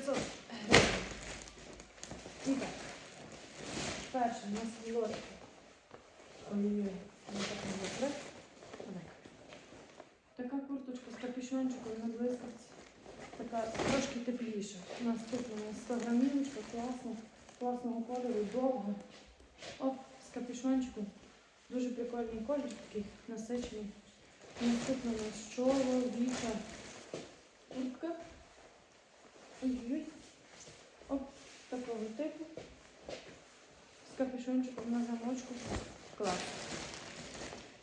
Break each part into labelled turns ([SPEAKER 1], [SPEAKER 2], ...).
[SPEAKER 1] 900 гривень. І так. Перше у нас лодки. Ой-ой-ой, так. Така курточка з капюшончиком на блискавці. Така трошки тепліша. Наступна у нас 100 грамівочка, класна, класного кольору, довга. Оп, з капюшончиком. Дуже прикольний колір, такий насичений. Наступна у нас чоловіка. Куртка. Ой-ой. Оп, такого типу. З капюшончиком на замочку. Клас.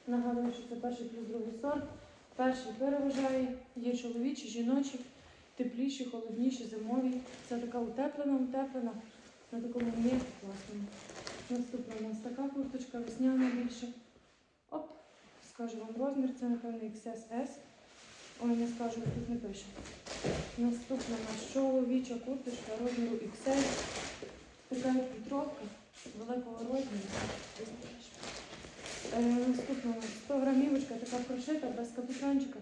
[SPEAKER 1] Нагадую, що це перший плюс другий сорт. Перший переважає, є чоловічі, жіночі, тепліші, холодніші, зимові. Це така утеплена, утеплена на такому м'яку класному. Наступна у нас така курточка, весняна більше. Оп, скажу вам розмір, це напевно XSS. Ой, не скажу, тут не пише. Наступна у чоловіча курточка розміру XL. Така як Петровка, великого розміру. Е, наступна у 100 грамівочка, така прошита, без капюшончика.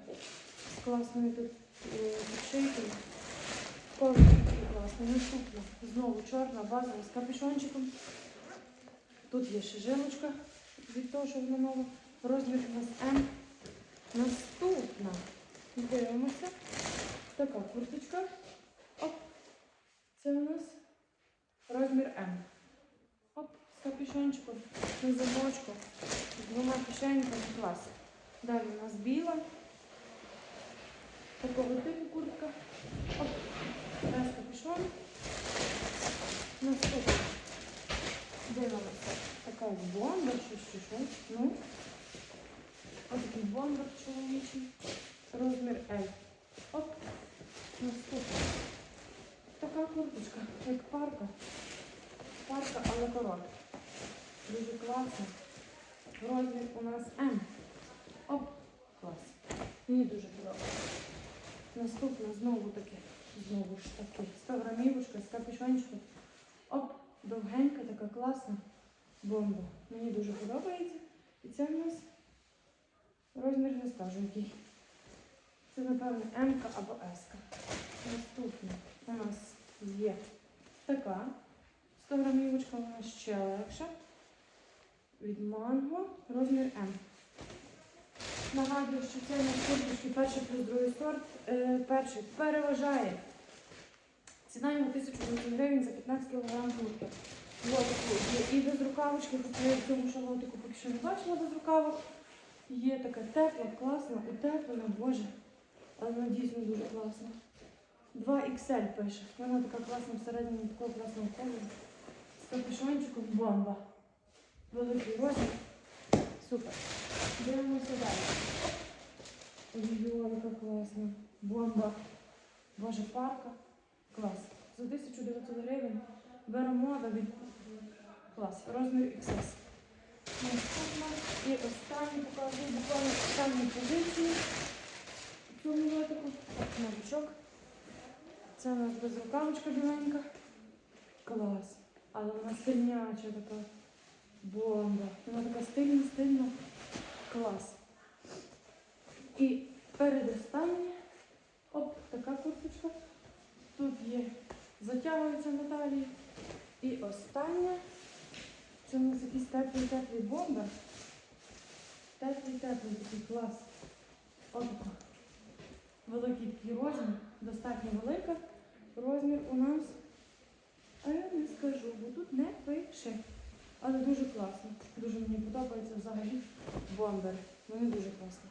[SPEAKER 1] З класною тут е, підшийкою. Колір класний. Наступна. Знову чорна, базова з капюшончиком. Тут є ще жилочка від того, що вона нова. Розмір у нас М. Наступна. Дивимося. Така курточка. Оп. Це у нас розмір М. Оп, з капюшончиком, на замочку, з двома кишеньками клас. Далі у нас біла. Такого типу куртка. Оп, без капюшон. Наступна. Дивимося. Така бомбер, щось щось. Ну. Ось такий бомбер чоловічий. Розмір L. Оп. Наступна. Така курточка, як парка. Парка, але коротка. Дуже класно. Розмір у нас М. Оп, клас. Мені дуже подобається. Наступна знову таки, знову ж таки, 100 грамівочка з капюшончиком. Оп, довгенька, така класна бомба. Мені дуже подобається. І це у нас розмір не скажу який. Це, напевно, М або С. Наступна у нас є така. 100 грамівочка нас ще легша. Від манго, розмір М. Нагадую, що це на курточки перший плюс другий сорт. Е, перший переважає. Ціна його 1020 гривень за 15 кг є і без рукавочки, хоча я в лотику поки що не бачила без рукавок. Є така тепла, класна, утеплена, боже. Але вона дійсно дуже класна. 2XL пише. Вона така класна всередині такого класного кольору. З капюшончиком бомба. Великий розмір. Супер. Дивимося далі. Ой, яка класна. Бомба. Боже, парка. Клас. За 1900 гривень беремо від клас. Розмір XS. Наступна. І останній показую буквально останню позицію. В цьому лотику. Так, новичок. Це у нас безрукавочка біленька. Клас. Але вона стильняча така. Бомба. Вона така стильна, стильна. Клас. І передостання. Оп, така курточка. Тут є, затягується на талії. І остання. Це у нас якийсь теплий теплий бомбер. Теплий теплий такий клас. Отака. Великий розмір, достатньо велика. Розмір у нас, а я не скажу, бо тут не пише. Але дуже класно. Дуже мені подобається взагалі бомбер. Вони дуже класні.